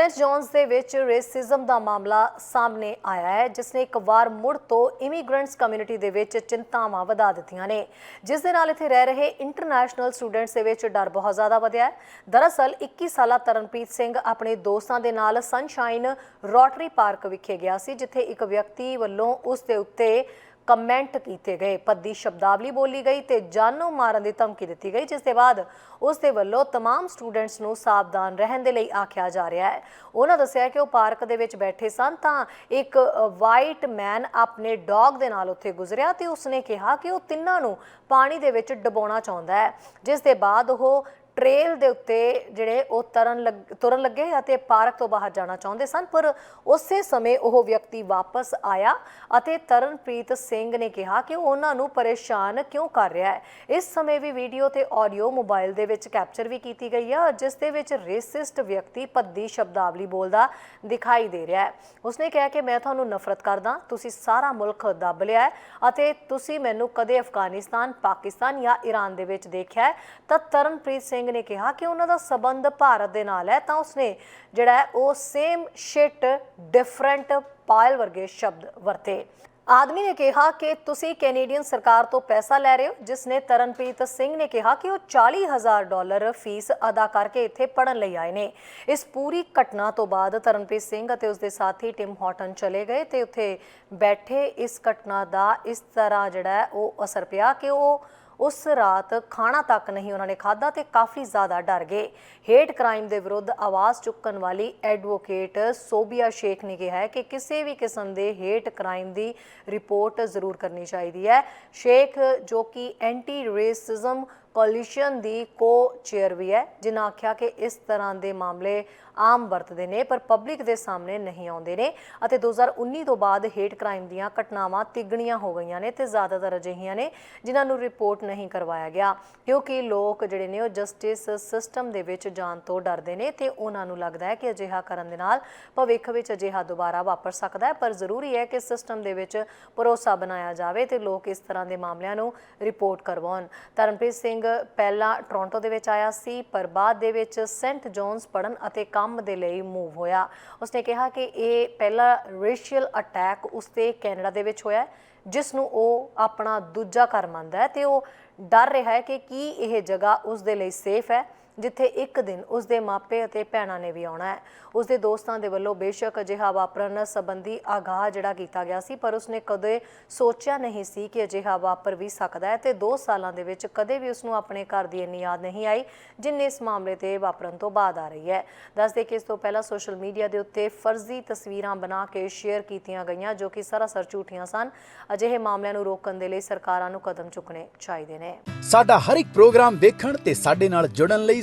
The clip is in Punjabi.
ਸੈਂਟ ਜੌਨਸ ਦੇ ਵਿੱਚ ਰੇਸਿਜ਼ਮ ਦਾ ਮਾਮਲਾ ਸਾਹਮਣੇ ਆਇਆ ਹੈ, ਜਿਸ ਨੇ ਇੱਕ ਵਾਰ ਮੁੜ ਤੋਂ ਇਮੀਗ੍ਰੈਂਟਸ ਕਮਿਊਨਿਟੀ ਦੇ ਵਿੱਚ ਚਿੰਤਾਵਾਂ ਵਧਾ ਦਿੱਤੀਆਂ ਨੇ। ਜਿਸ ਦੇ ਨਾਲ ਇੱਥੇ ਰਹਿ ਰਹੇ ਇੰਟਰਨੈਸ਼ਨਲ ਸਟੂਡੈਂਟਸ ਦੇ ਵਿੱਚ ਡਰ ਬਹੁਤ ਜ਼ਿਆਦਾ ਵਧਿਆ ਹੈ। ਦਰਅਸਲ 21 ਸਾਲਾ ਤਰਨਪ੍ਰੀਤ ਸਿੰਘ ਆਪਣੇ ਦੋਸਤਾਂ ਦੇ ਨਾਲ ਸਨਸ਼ਾਈਨ ਰੋਟਰੀ ਪਾਰਕ ਵਿਖੇ ਗਿਆ ਸੀ, ਜਿੱਥੇ ਇੱਕ ਵਿਅਕਤੀ ਵੱਲੋਂ ਉਸ ਦੇ ਉੱਤੇ ਕਮੈਂਟ ਕੀਤੇ ਗਏ ਪੱਦੀ ਸ਼ਬਦਾਵਲੀ ਬੋਲੀ ਗਈ ਤੇ ਜਾਨੋਂ ਮਾਰਨ ਦੀ ਧਮਕੀ ਦਿੱਤੀ ਗਈ ਜਿਸ ਦੇ ਬਾਅਦ ਉਸ ਦੇ ਵੱਲੋਂ तमाम ਸਟੂਡੈਂਟਸ ਨੂੰ ਸਾਵਧਾਨ ਰਹਿਣ ਦੇ ਲਈ ਆਖਿਆ ਜਾ ਰਿਹਾ ਹੈ ਉਹਨਾਂ ਦੱਸਿਆ ਕਿ ਉਹ ਪਾਰਕ ਦੇ ਵਿੱਚ ਬੈਠੇ ਸਨ ਤਾਂ ਇੱਕ ਵਾਈਟ ਮੈਨ ਆਪਣੇ ਡੌਗ ਦੇ ਨਾਲ ਉੱਥੇ ਗੁਜ਼ਰਿਆ ਤੇ ਉਸਨੇ ਕਿਹਾ ਕਿ ਉਹ ਤਿੰਨਾਂ ਨੂੰ ਪਾਣੀ ਦੇ ਵਿੱਚ ਡੁਬਾਉਣਾ ਚਾਹੁੰਦਾ ਹੈ ਜਿਸ ਦੇ ਬਾਅਦ ਉਹ ਟ੍ਰੇਲ ਦੇ ਉੱਤੇ ਜਿਹੜੇ ਉਹ ਤਰਨ ਲੱਗ- ਤੁਰਨ ਲੱਗੇ ਅਤੇ ਪਾਰਕ ਤੋਂ ਬਾਹਰ ਜਾਣਾ ਚਾਹੁੰਦੇ ਸਨ, ਪਰ ਉਸੇ ਸਮੇਂ ਉਹ ਵਿਅਕਤੀ ਵਾਪਸ ਆਇਆ ਅਤੇ ਤਰਨਪ੍ਰੀਤ ਸਿੰਘ ਨੇ ਕਿਹਾ ਕਿ ਉਹਨਾਂ ਨੂੰ ਪਰੇਸ਼ਾਨ ਕਿਉਂ ਕਰ ਰਿਹਾ ਹੈ। ਇਸ ਸਮੇਂ ਵੀ ਵੀਡੀਓ ਤੇ ਆਡੀਓ ਮੋਬਾਈਲ ਦੇ ਵਿੱਚ ਕੈਪਚਰ ਵੀ ਕੀਤੀ ਗਈ ਹੈ ਜਿਸ ਦੇ ਵਿੱਚ ਰੇਸਿਸਟ ਵਿਅਕਤੀ ਭੱਦੀ ਸ਼ਬਦਾਵਲੀ ਬੋਲਦਾ ਦਿਖਾਈ ਦੇ ਰਿਹਾ ਹੈ। ਉਸਨੇ ਕਿਹਾ ਕਿ ਮੈਂ ਤੁਹਾਨੂੰ ਨਫ਼ਰਤ ਕਰਦਾ, ਤੁਸੀਂ ਸਾਰਾ ਮੁਲਕ ਦੱਬ ਲਿਆ ਹੈ ਅਤੇ ਤੁਸੀਂ ਮੈਨੂੰ ਕਦੇ ਅਫਗਾਨਿਸਤਾਨ, ਪਾਕਿਸਤਾਨ ਜਾਂ ਈਰਾਨ ਦੇ ਵਿੱਚ ਦੇਖਿਆ ਤਾਂ ਤਰਨਪ੍ਰੀਤ ਸਿੰਘ ਨੇ ਕਿਹਾ ਕਿ ਉਹਨਾਂ ਦਾ ਸਬੰਧ ਭਾਰਤ ਦੇ ਨਾਲ ਹੈ, ਤਾਂ ਉਸਨੇ ਜਿਹੜਾ ਉਹ ਸੇਮ ਸ਼ਿਟ ਡਿਫਰੈਂਟ ਪਾਇਲ ਵਰਗੇ ਸ਼ਬਦ ਵਰਤੇ। ਆਦਮੀ ਨੇ ਕਿਹਾ ਕਿ ਤੁਸੀਂ ਕੈਨੇਡੀਅਨ ਸਰਕਾਰ ਤੋਂ ਪੈਸਾ ਲੈ ਰਹੇ ਹੋ, ਜਿਸ ਨੇ ਤਰਨਪ੍ਰੀਤ ਸਿੰਘ ਨੇ ਕਿਹਾ ਕਿ ਉਹ 40000 ਡਾਲਰ ਫੀਸ ਅਦਾ ਕਰਕੇ ਇੱਥੇ ਪੜਨ ਲਈ ਆਏ ਨੇ। ਇਸ ਪੂਰੀ ਘਟਨਾ ਤੋਂ ਬਾਅਦ ਤਰਨਪ੍ਰੀਤ ਸਿੰਘ ਅਤੇ ਉਸਦੇ ਸਾਥੀ ਟਿਮ ਹਾਟਨ ਚਲੇ ਗਏ ਤੇ ਉੱਥੇ ਬੈਠੇ। ਇਸ ਘਟਨਾ ਦਾ ਇਸ ਤਰ੍ਹਾਂ ਜਿਹੜਾ ਉਹ ਅਸਰ ਪਿਆ ਕਿ ਉਹ ਉਸ ਰਾਤ ਖਾਣਾ ਤੱਕ ਨਹੀਂ ਉਹਨਾਂ ਨੇ ਖਾਦਾ ਤੇ ਕਾਫੀ ਜ਼ਿਆਦਾ ਡਰ ਗਏ। ਹੇਟ ਕ੍ਰਾਈਮ ਦੇ ਵਿਰੁੱਧ ਆਵਾਜ਼ ਚੁੱਕਣ ਵਾਲੀ ਐਡਵੋਕੇਟ ਸੋਬੀਆ ਸ਼ੇਖ ਨੇ ਕਿਹਾ ਹੈ ਕਿ ਕਿਸੇ ਵੀ ਕਿਸਮ ਦੇ ਹੇਟ ਕ੍ਰਾਈਮ ਦੀ ਰਿਪੋਰਟ ਜ਼ਰੂਰ ਕਰਨੀ ਚਾਹੀਦੀ ਹੈ। ਸ਼ੇਖ, ਜੋ ਕਿ ਐਂਟੀ ਰੇਸਿਜ਼ਮ ਕੋਲੀਸ਼ਨ ਦੀ ਕੋ ਚੇਅਰ ਵੀ ਹੈ, ਜਿਨ੍ਹਾਂ ਆਖਿਆ ਕਿ ਇਸ ਤਰ੍ਹਾਂ ਦੇ ਮਾਮਲੇ ਆਮ ਵਰਤਦੇ ਨੇ, ਪਰ ਪਬਲਿਕ ਦੇ ਸਾਹਮਣੇ ਨਹੀਂ ਆਉਂਦੇ ਨੇ। ਅਤੇ 2019 ਤੋਂ ਬਾਅਦ ਹੇਟ ਕ੍ਰਾਈਮ ਦੀਆਂ ਘਟਨਾਵਾਂ ਤਿੱਗਣੀਆਂ ਹੋ ਗਈਆਂ ਨੇ ਤੇ ਜ਼ਿਆਦਾਤਰ ਅਜਿਹੀਆਂ ਨੇ, ਜਿਨ੍ਹਾਂ ਨੂੰ ਰਿਪੋਰਟ ਨਹੀਂ ਕਰਵਾਇਆ ਗਿਆ। ਕਿਉਂਕਿ ਲੋਕ ਜਿਹੜੇ ਨੇ, ਉਹ ਜਸਟਿਸ ਸਿਸਟਮ ਦੇ ਵਿੱਚ ਜਾਣ ਤੋਂ ਡਰਦੇ ਨੇ ਤੇ ਉਹਨਾਂ ਨੂੰ ਲੱਗਦਾ ਹੈ ਕਿ ਅਜਿਹਾ ਕਰਨ ਦੇ ਨਾਲ ਭਵਿੱਖ ਵਿੱਚ ਅਜਿਹਾ ਦੁਬਾਰਾ ਵਾਪਰ ਸਕਦਾ ਹੈ। ਪਰ ਜ਼ਰੂਰੀ ਹੈ ਕਿ ਸਿਸਟਮ ਦੇ ਵਿੱਚ ਭਰੋਸਾ ਬਣਾਇਆ ਜਾਵੇ ਤੇ ਲੋਕ ਇਸ ਤਰ੍ਹਾਂ ਦੇ ਮਾਮਲਿਆਂ ਨੂੰ ਰਿਪੋਰਟ ਕਰਵਾਉਣ। ਤਰਨਪ੍ਰੀਤ ਸਿੰਘ ਪਹਿਲਾਂ ਟੋਰਾਂਟੋ ਦੇ ਵਿੱਚ ਆਇਆ ਸੀ ਪਰ ਬਾਅਦ ਦੇ ਵਿੱਚ ਸੈਂਟ ਜੌਨਸ ਪੜਨ ਅਤੇ ਕੰਮ ਦੇ ਲਈ ਮੂਵ ਹੋਇਆ। ਉਸਨੇ ਕਿਹਾ ਕਿ ਇਹ ਪਹਿਲਾ ਰੇਸ਼ੀਅਲ ਅਟੈਕ ਉਸਤੇ ਕੈਨੇਡਾ ਦੇ ਵਿੱਚ ਹੋਇਆ ਹੈ, ਜਿਸ ਨੂੰ ਉਹ ਆਪਣਾ ਦੂਜਾ ਘਰ ਮੰਨਦਾ ਹੈ ਤੇ ਉਹ ਡਰ ਰਿਹਾ ਹੈ ਕਿ ਕੀ ਇਹ ਜਗ੍ਹਾ ਉਸ ਦੇ ਲਈ ਸੇਫ ਹੈ। ਜਿੱਥੇ ਇੱਕ ਦਿਨ ਉਸ ਦੇ ਮਾਪੇ ਅਤੇ ਭੈਣਾਂ ਨੇ ਵੀ ਆਉਣਾ ਹੈ। ਉਸ ਦੇ ਦੋਸਤਾਂ ਦੇ ਵੱਲੋਂ ਬੇਸ਼ੱਕ ਅਜਿਹਾ ਵਾਪਰਨ ਸੰਬੰਧੀ ਆਗਾਹ ਜਿਹੜਾ ਕੀਤਾ ਗਿਆ ਸੀ, ਪਰ ਉਸਨੇ ਕਦੇ ਸੋਚਿਆ ਨਹੀਂ ਸੀ ਕਿ ਅਜਿਹਾ ਵਾਪਰ ਵੀ ਸਕਦਾ ਹੈ ਤੇ 2 ਸਾਲਾਂ ਦੇ ਵਿੱਚ ਕਦੇ ਵੀ ਉਸਨੂੰ ਆਪਣੇ ਘਰ ਦੀ ਇੰਨੀ ਯਾਦ ਨਹੀਂ ਆਈ, ਜਿੰਨੇ ਇਸ ਮਾਮਲੇ ਤੇ ਵਾਪਰਨ ਤੋਂ ਬਾਅਦ ਆ ਰਹੀ ਹੈ। ਦੱਸਦੇ ਕਿ ਇਸ ਤੋਂ ਪਹਿਲਾਂ ਸੋਸ਼ਲ ਮੀਡੀਆ ਦੇ ਉੱਤੇ ਫਰਜ਼ੀ ਤਸਵੀਰਾਂ ਬਣਾ ਕੇ ਸ਼ੇਅਰ ਕੀਤੀਆਂ ਗਈਆਂ, ਜੋ ਕਿ ਸਰਾਸਰ ਝੂਠੀਆਂ ਸਨ। ਅਜਿਹੇ ਮਾਮਲਿਆਂ ਨੂੰ ਰੋਕਣ ਦੇ ਲਈ ਸਰਕਾਰਾਂ ਨੂੰ ਕਦਮ ਚੁੱਕਣੇ ਚਾਹੀਦੇ ਨੇ। ਸਾਡਾ ਹਰ ਇੱਕ ਪ੍ਰੋਗਰਾਮ ਦੇਖਣ ਤੇ ਸਾਡੇ ਨਾਲ ਜੁੜਨ ਲਈ